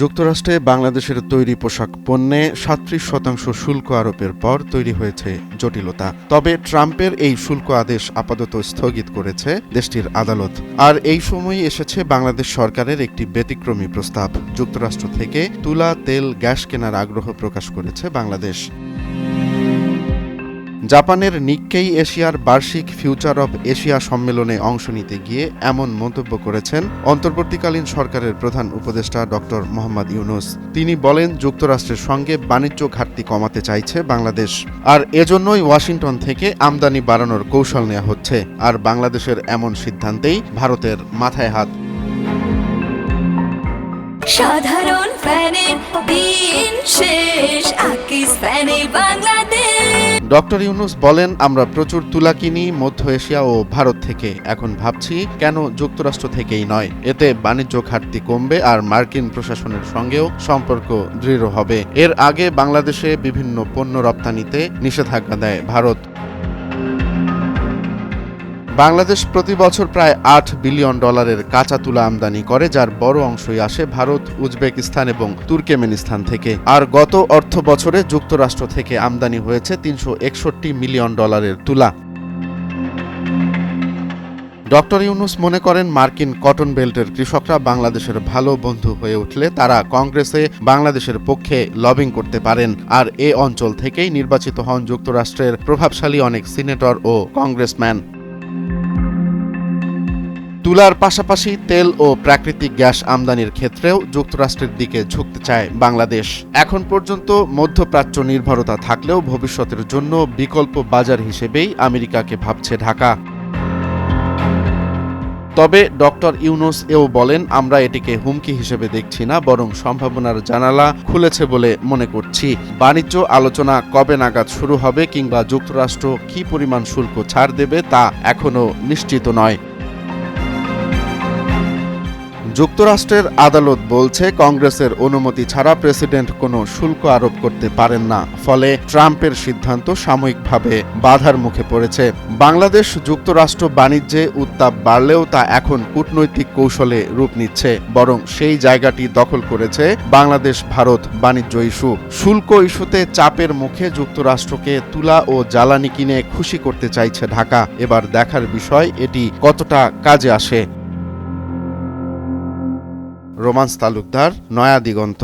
যুক্তরাষ্ট্রে বাংলাদেশের তৈরি পোশাক পণ্যে সাতত্রিশ শতাংশ শুল্ক আরোপের পর তৈরি হয়েছে জটিলতা। তবে ট্রাম্পের এই শুল্ক আদেশ আপাতত স্থগিত করেছে দেশটির আদালত। আর এই সময়ই এসেছে বাংলাদেশ সরকারের একটি ব্যতিক্রমী প্রস্তাব। যুক্তরাষ্ট্র থেকে তুলা, তেল, গ্যাস কেনার আগ্রহ প্রকাশ করেছে বাংলাদেশ। জাপানের নিক্কেই এশিয়ার বার্ষিক ফিউচার অব এশিয়া সম্মেলনে অংশ নিতে গিয়ে এমন মন্তব্য করেছেন অন্তর্বর্তীকালীন সরকারের প্রধান উপদেষ্টা ডক্টর মোহাম্মদ ইউনুস। তিনি বলেন, যুক্তরাষ্ট্রের সঙ্গে বাণিজ্য ঘাটতি কমাতে চাইছে বাংলাদেশ, আর এজন্যই ওয়াশিংটন থেকে আমদানি বাড়ানোর কৌশল নেওয়া হচ্ছে, আর বাংলাদেশের এমন সিদ্ধান্তেই ভারতের মাথায় হাত। সাধারণ ফ্যানের দিন শেষ বাংলাদেশ ডক্টর ইউনুস বলেন, আমরা প্রচুর তুলা কিনি মধ্য এশিয়া ও ভারত থেকে। এখন ভাবছি কেন যুক্তরাষ্ট্র থেকেই নয়। এতে বাণিজ্য ঘাটতি কমবে আর মার্কিন প্রশাসনের সঙ্গেও সম্পর্ক দৃঢ় হবে। এর আগে বাংলাদেশে বিভিন্ন পণ্য রপ্তানিতে নিষেধাজ্ঞা দেয় ভারত। বাংলাদেশ প্রতি বছর প্রায় আট বিলিয়ন ডলারের কাঁচা তুলা আমদানি করে, যার বড় অংশই আসে ভারত, উজবেকিস্তান এবং তুর্কেমেনিস্তান থেকে। আর গত অর্থ বছরে যুক্তরাষ্ট্র থেকে আমদানি হয়েছে তিনশো একষট্টি মিলিয়ন ডলারের তুলা। ডক্টর ইউনুস মনে করেন, মার্কিন কটন বেল্টের কৃষকরা বাংলাদেশের ভালো বন্ধু হয়ে উঠলে তারা কংগ্রেসে বাংলাদেশের পক্ষে লবিং করতে পারেন। আর এ অঞ্চল থেকেই নির্বাচিত হন যুক্তরাষ্ট্রের প্রভাবশালী অনেক সিনেটর ও কংগ্রেসম্যান। তুলার পাশাপাশি তেল ও প্রাকৃতিক গ্যাস আমদানির ক্ষেত্রেও যুক্তরাষ্ট্রের দিকে ঝুঁকতে চায় বাংলাদেশ। এখন পর্যন্ত মধ্যপ্রাচ্য নির্ভরতা থাকলেও ভবিষ্যতের জন্য বিকল্প বাজার হিসেবেই আমেরিকাকে ভাবছে ঢাকা। তবে ডক্টর ইউনুস এও বলেন, আমরা এটিকে হুমকি হিসেবে দেখছি না, বরং সম্ভাবনার জানালা খুলেছে বলে মনে করছি। বাণিজ্য আলোচনা কবে নাগাদ শুরু হবে কিংবা যুক্তরাষ্ট্র কী পরিমাণ শুল্ক ছাড় দেবে তা এখনও নিশ্চিত নয়। যুক্তরাষ্ট্রের আদালত বলছে, কংগ্রেসের অনুমতি ছাড়া প্রেসিডেন্ট কোনো শুল্ক আরোপ করতে পারেন না। ফলে ট্রাম্পের সিদ্ধান্ত সাময়িকভাবে বাধার মুখে পড়েছে। বাংলাদেশ যুক্তরাষ্ট্র বাণিজ্যে উত্তাপ বাড়লেও তা এখন কূটনৈতিক কৌশলে রূপ নিচ্ছে, বরং সেই জায়গাটি দখল করেছে বাংলাদেশ ভারত বাণিজ্য ইস্যু। শুল্ক ইস্যুতে চাপের মুখে যুক্তরাষ্ট্রকে তুলা ও জ্বালানি কিনে খুশি করতে চাইছে ঢাকা। এবার দেখার বিষয় এটি কতটা কাজে আসে। রোমান্স তালুকদার নয়া দিগন্ত।